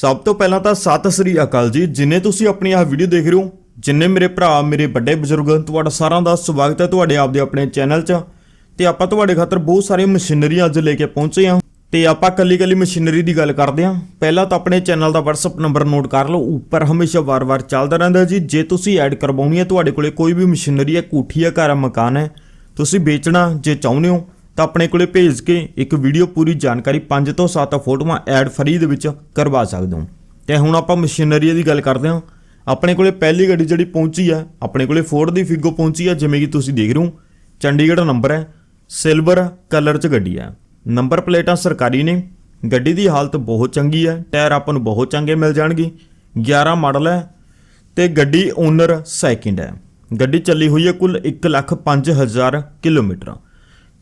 ਸਭ ਤੋਂ ਪਹਿਲਾਂ ਤਾਂ ਸਤਿ ਸ੍ਰੀ ਅਕਾਲ ਜੀ। ਜਿੰਨੇ ਤੁਸੀਂ ਆਪਣੀ ਆਹ ਵੀਡੀਓ ਦੇਖ ਰਹੇ ਹੋ, ਜਿੰਨੇ ਮੇਰੇ ਭਰਾ, ਮੇਰੇ ਵੱਡੇ ਬਜ਼ੁਰਗ, ਤੁਹਾਡਾ ਸਾਰਿਆਂ ਦਾ ਸਵਾਗਤ ਹੈ ਤੁਹਾਡੇ ਆਪਦੇ ਆਪਣੇ ਚੈਨਲ 'ਚ। ਤੇ ਆਪਾਂ ਤੁਹਾਡੇ ਖਾਤਰ ਬਹੁਤ ਸਾਰੀਆਂ ਮਸ਼ੀਨਰੀਆਂ ਅੱਜ ਲੈ ਕੇ ਪਹੁੰਚੇ ਹਾਂ। ਤੇ ਆਪਾਂ ਕੱਲੀ ਕੱਲੀ ਮਸ਼ੀਨਰੀ ਦੀ ਗੱਲ ਕਰਦੇ ਹਾਂ। ਪਹਿਲਾਂ ਤਾਂ ਆਪਣੇ ਚੈਨਲ ਦਾ WhatsApp ਨੰਬਰ ਨੋਟ ਕਰ ਲਓ। ਉੱਪਰ ਹਮੇਸ਼ਾ ਵਾਰ-ਵਾਰ ਚੱਲਦਾ ਰਹਿੰਦਾ ਜੀ। ਜੇ ਤੁਸੀਂ ਐਡ ਕਰਵਾਉਣੀ ਹੈ, ਤੁਹਾਡੇ ਕੋਲੇ ਕੋਈ ਵੀ ਮਸ਼ੀਨਰੀ ਹੈ, ਕੋਠੀ ਹੈ, ਘਰ ਹੈ, ਮਕਾਨ ਹੈ, ਤੁਸੀਂ ਵੇਚਣਾ ਜੇ ਚਾਹੁੰਦੇ ਹੋ ਤਾਂ ਆਪਣੇ ਕੋਲੇ ਭੇਜ ਕੇ ਇੱਕ ਵੀਡੀਓ ਪੂਰੀ ਜਾਣਕਾਰੀ 5 ਤੋਂ 7 ਫੋਟੋਆਂ ਐਡ ਫਰੀ ਦੇ ਵਿੱਚ ਕਰਵਾ ਸਕਦੇ ਹੋ। ਤੇ ਹੁਣ ਆਪਾਂ ਮਸ਼ੀਨਰੀ ਦੀ ਗੱਲ ਕਰਦੇ ਹਾਂ। ਆਪਣੇ ਕੋਲੇ ਪਹਿਲੀ ਗੱਡੀ ਜਿਹੜੀ ਪਹੁੰਚੀ ਹੈ ਆਪਣੇ ਕੋਲੇ ਫੋਰਡ ਦੀ ਫਿਗੋ ਪਹੁੰਚੀ ਹੈ ਜਿਵੇਂ ਕਿ ਤੁਸੀਂ ਦੇਖ ਰਹੇ ਹੋ। ਚੰਡੀਗੜ੍ਹ ਨੰਬਰ ਹੈ ਸਿਲਵਰ ਕਲਰ 'ਚ ਗੱਡੀ ਹੈ ਨੰਬਰ ਪਲੇਟਾਂ ਸਰਕਾਰੀ ਨੇ। ਗੱਡੀ ਦੀ ਹਾਲਤ ਬਹੁਤ ਚੰਗੀ ਹੈ ਟਾਇਰ ਆਪਾਂ ਨੂੰ ਬਹੁਤ ਚੰਗੇ ਮਿਲ ਜਾਣਗੇ। 11 ਮਾਡਲ ਹੈ ਤੇ ਗੱਡੀ ਓਨਰ ਸੈਕਿੰਡ ਹੈ। ਗੱਡੀ ਚੱਲੀ ਹੋਈ ਹੈ ਕੁੱਲ 105000 ਕਿਲੋਮੀਟਰ।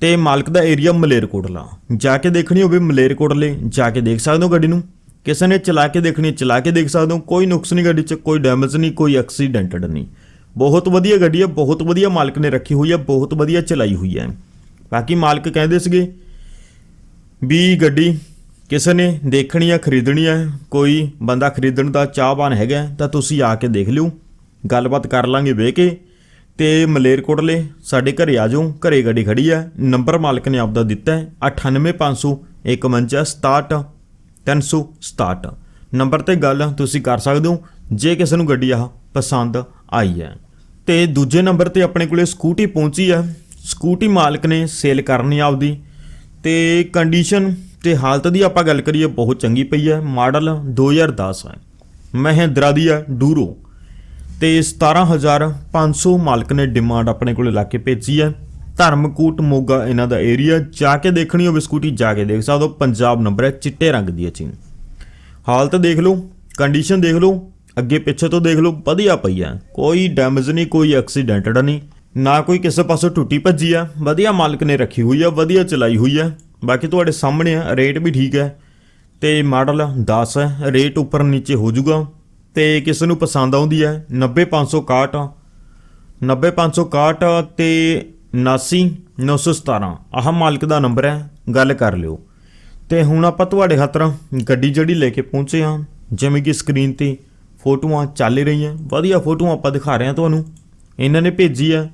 ਤੇ ਮਾਲਕ ਦਾ ਏਰੀਆ ਮਲੇਰਕੋਟਲਾ। ਜਾ ਕੇ ਦੇਖਣੀ ਹੋਵੇ ਮਲੇਰਕੋਟਲੇ, ਜਾ ਕੇ ਦੇਖ ਸਕਦੇ ਹੋ ਗੱਡੀ ਨੂੰ। ਕਿਸੇ ਨੇ ਚਲਾ ਕੇ ਦੇਖਣੀ, ਚਲਾ ਕੇ ਦੇਖ ਸਕਦੇ ਹੋ। ਕੋਈ ਨੁਕਸ ਨਹੀਂ ਗੱਡੀ 'ਚ, ਕੋਈ ਡੈਮੇਜ ਨਹੀਂ, ਕੋਈ ਐਕਸੀਡੈਂਟਡ ਨਹੀਂ। ਬਹੁਤ ਵਧੀਆ ਗੱਡੀ ਹੈ, ਬਹੁਤ ਵਧੀਆ ਮਾਲਕ ਨੇ ਰੱਖੀ ਹੋਈ ਹੈ, ਬਹੁਤ ਵਧੀਆ ਚਲਾਈ ਹੋਈ ਹੈ। ਬਾਕੀ ਮਾਲਕ ਕਹਿੰਦੇ ਸੀਗੇ ਵੀ ਗੱਡੀ ਕਿਸੇ ਨੇ ਦੇਖਣੀ ਆ ਖਰੀਦਣੀ ਆ ਕੋਈ ਬੰਦਾ ਖਰੀਦਣ ਦਾ ਚਾਹਵਾਨ ਹੈਗਾ ਤਾਂ ਤੁਸੀਂ ਆ ਕੇ ਦੇਖ ਲਿਓ। ਗੱਲਬਾਤ ਕਰ ਲਾਂਗੇ ਵੇ ਕੇ। ਤੇ ਮਲੇਰਕੋਟਲੇ, ਸਾਡੇ ਘਰੇ ਆ ਜਾਓ ਘਰੇ ਗੱਡੀ ਖੜੀ ਆ, ਨੰਬਰ ਮਾਲਕ ਨੇ ਆਪਦਾ ਦਿੱਤਾ ਹੈ 98551 367 ਨੰਬਰ ਤੇ ਗੱਲ ਤੁਸੀਂ ਕਰ ਸਕਦੇ ਹੋ, ਜੇ ਕਿਸੇ ਨੂੰ ਗੱਡੀ ਆਹ ਪਸੰਦ ਆਈ ਹੈ। ਤੇ ਦੂਜੇ ਨੰਬਰ ਤੇ ਆਪਣੇ ਕੋਲੇ ਸਕੂਟੀ ਪਹੁੰਚੀ ਹੈ, ਸਕੂਟੀ ਮਾਲਕ ਨੇ ਸੇਲ ਕਰਨੀ ਆਪਦੀ। ਤੇ ਕੰਡੀਸ਼ਨ ਤੇ ਹਾਲਤ ਦੀ ਆਪਾਂ ਗੱਲ ਕਰੀਏ, ਬਹੁਤ ਚੰਗੀ ਪਈ ਹੈ, ਮਾਡਲ 2010 ਹੈ। ਮਹਿੰਦਰਾ ਦੀ ਹੈ, ਡੂਰੋ। ਤੇ 17500 ਮਾਲਕ ਨੇ ਡਿਮਾਂਡ ਆਪਣੇ ਕੋਲ ਲਾ ਕੇ ਭੇਜੀ ਹੈ। ਧਰਮਕੂਟ, ਮੋਗਾ ਇਹਨਾਂ ਦਾ ਏਰੀਆ ਜਾ ਕੇ ਦੇਖਣੀ ਹੋਵੇ ਸਕੂਟੀ ਜਾ ਕੇ ਦੇਖ ਸਕਦੇ ਹੋ ਪੰਜਾਬ ਨੰਬਰ ਹੈ ਚਿੱਟੇ ਰੰਗ ਦੀ ਹੈ ਚੀਨ। ਹਾਲਤ ਦੇਖ ਲਓ ਕੰਡੀਸ਼ਨ ਦੇਖ ਲਓ, ਅੱਗੇ ਪਿੱਛੇ ਤੋਂ ਦੇਖ ਲਓ, ਵਧੀਆ ਪਈ ਹੈ। ਕੋਈ ਡੈਮੇਜ ਨਹੀਂ, ਕੋਈ ਐਕਸੀਡੈਂਟਡ ਨਹੀਂ। ਨਾ ਕੋਈ ਕਿਸੇ ਪਾਸੋਂ ਟੁੱਟੀ ਭੱਜੀ ਆ। ਵਧੀਆ ਮਾਲਕ ਨੇ ਰੱਖੀ ਹੋਈ ਆ, ਵਧੀਆ ਚਲਾਈ ਹੋਈ ਆ। ਬਾਕੀ ਤੁਹਾਡੇ ਸਾਹਮਣੇ ਆ ਰੇਟ ਵੀ ਠੀਕ ਹੈ। ਤੇ ਮਾਡਲ 10 ਹੈ ਰੇਟ ਉੱਪਰ ਨੀਚੇ ਹੋ ਜਾਊਗਾ। ਤੇ ਕਿਸੇ ਨੂੰ ਪਸੰਦ ਆਉਂਦੀ ਹੈ। 90561 90561 ਤੇ 79917 ਆਹ ਮਾਲਕ ਦਾ ਨੰਬਰ ਹੈ, ਗੱਲ ਕਰ ਲਿਓ। ਤੇ ਹੁਣ ਆਪਾਂ ਤੁਹਾਡੇ ਹੱਥਾਂ ਗੱਡੀ ਜਿਹੜੀ ਲੈ ਕੇ ਪਹੁੰਚੇ ਹਾਂ, ਜਿਵੇਂ ਕਿ ਸਕਰੀਨ ਤੇ ਫੋਟੋਆਂ ਚੱਲ ਰਹੀਆਂ। ਵਧੀਆ ਫੋਟੋਆਂ ਆਪਾਂ ਦਿਖਾ ਰਹੇ ਹਾਂ ਤੁਹਾਨੂੰ। ਇਹਨਾਂ ਨੇ ਭੇਜੀ ਹੈ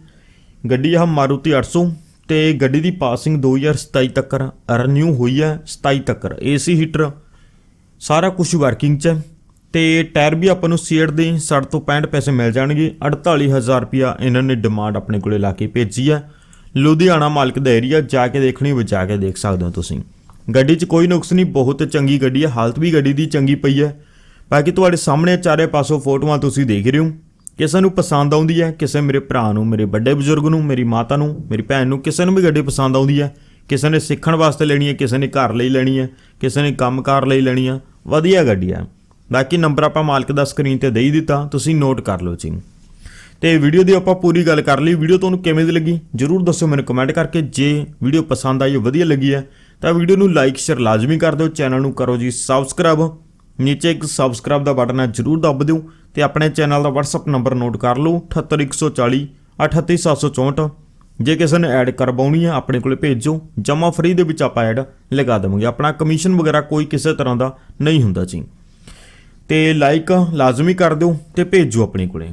ਗੱਡੀ ਆ ਮਾਰੂਤੀ 800 ਤੇ ਗੱਡੀ ਦੀ ਪਾਸਿੰਗ 2027 ਤੱਕ ਰੀਨਿਊ ਹੋਈ ਹੈ 27 ਤੱਕ। ਏਸੀ ਹੀਟਰ, ਸਾਰਾ ਕੁਝ ਵਰਕਿੰਗ 'ਚ ਹੈ। ਤੇ ਟਾਇਰ ਵੀ ਆਪਾਂ ਨੂੰ ਸੀਟ ਦੇ 60 ਤੋਂ 65 ਪੈਸੇ ਮਿਲ ਜਾਣਗੇ। 48000 ਰੁਪਿਆ ਇਹਨਾਂ ਨੇ ਡਿਮਾਂਡ ਆਪਣੇ ਕੋਲੇ ਲਾ ਕੇ ਭੇਜੀ ਹੈ ਲੁਧਿਆਣਾ ਮਾਲਕ ਦਾ ਏਰੀਆ ਜਾ ਕੇ ਦੇਖਣੀ ਹੋਵੇ, ਜਾ ਕੇ ਦੇਖ ਸਕਦੇ ਹੋ ਤੁਸੀਂ। ਗੱਡੀ 'ਚ ਕੋਈ ਨੁਕਸ ਨਹੀਂ, ਬਹੁਤ ਚੰਗੀ ਗੱਡੀ ਹੈ ਹਾਲਤ ਵੀ ਗੱਡੀ ਦੀ ਚੰਗੀ ਪਈ ਹੈ ਬਾਕੀ ਤੁਹਾਡੇ ਸਾਹਮਣੇ ਚਾਰੇ ਪਾਸੋਂ ਫੋਟੋਆਂ ਤੁਸੀਂ ਦੇਖ ਰਹੇ ਹੋ। ਕਿਸੇ ਨੂੰ ਪਸੰਦ ਆਉਂਦੀ ਹੈ ਕਿਸੇ ਮੇਰੇ ਭਰਾ ਨੂੰ, ਮੇਰੇ ਵੱਡੇ ਬਜ਼ੁਰਗ ਨੂੰ, ਮੇਰੀ ਮਾਤਾ ਨੂੰ, ਮੇਰੀ ਭੈਣ ਨੂੰ, ਕਿਸੇ ਨੂੰ ਵੀ ਗੱਡੀ ਪਸੰਦ ਆਉਂਦੀ ਹੈ ਕਿਸੇ ਨੇ ਸਿੱਖਣ ਵਾਸਤੇ ਲੈਣੀ ਹੈ ਕਿਸੇ ਨੇ ਘਰ ਲਈ ਲੈਣੀ ਹੈ ਕਿਸੇ ਨੇ ਕੰਮਕਾਰ ਲਈ ਲੈਣੀ ਹੈ ਵਧੀਆ ਗੱਡੀ ਹੈ ਬਾਕੀ ਨੰਬਰ ਆਪਾਂ ਮਾਲਕ ਦਾ ਸਕਰੀਨ ਤੇ ਦੇ ਹੀ ਦਿੱਤਾ, ਤੁਸੀਂ ਨੋਟ ਕਰ ਲਓ ਜੀ। ਤੇ ਵੀਡੀਓ ਦੀ ਆਪਾਂ ਪੂਰੀ ਗੱਲ ਕਰ ਲਈ। ਵੀਡੀਓ ਤੁਹਾਨੂੰ ਕਿਵੇਂ ਦੀ ਲੱਗੀ? ਜਰੂਰ ਦੱਸਿਓ ਮੈਨੂੰ ਕਮੈਂਟ ਕਰਕੇ। ਜੇ ਵੀਡੀਓ ਪਸੰਦ ਆਈ ਵਧੀਆ ਲੱਗੀ ਹੈ, ਤਾਂ ਵੀਡੀਓ ਨੂੰ ਲਾਈਕ ਸ਼ੇਅਰ ਲਾਜ਼ਮੀ ਕਰ ਦਿਓ। ਚੈਨਲ ਨੂੰ ਕਰੋ ਜੀ ਸਬਸਕ੍ਰਾਈਬ ਨੀਚੇ ਇੱਕ ਸਬਸਕ੍ਰਾਈਬ ਦਾ ਬਟਨ ਹੈ, ਜਰੂਰ ਦੱਬ ਦਿਓ ਤੇ ਆਪਣੇ ਚੈਨਲ ਦਾ WhatsApp ਨੰਬਰ ਨੋਟ ਕਰ ਲਓ। 78140 38764 ਜੇ ਕਿਸੇ ਨੇ ਐਡ ਕਰਵਾਉਣੀ ਹੈ, ਆਪਣੇ ਕੋਲੇ ਭੇਜੋ। ਜਮਾ ਫ੍ਰੀ ਦੇ ਵਿੱਚ ਆਪਾਂ ਐਡ ਲਗਾ ਦੇਵਾਂਗੇ। ਆਪਣਾ ਕਮਿਸ਼ਨ ਵਗੈਰਾ ਕੋਈ ਕਿਸੇ ਤਰ੍ਹਾਂ ਦਾ ਨਹੀਂ ਹੁੰਦਾ ਜੀ। ਤੇ ਲਾਈਕ ਲਾਜ਼ਮੀ ਕਰ ਦਿਓ ਤੇ ਭੇਜੋ ਆਪਣੇ ਕੋਲੇ।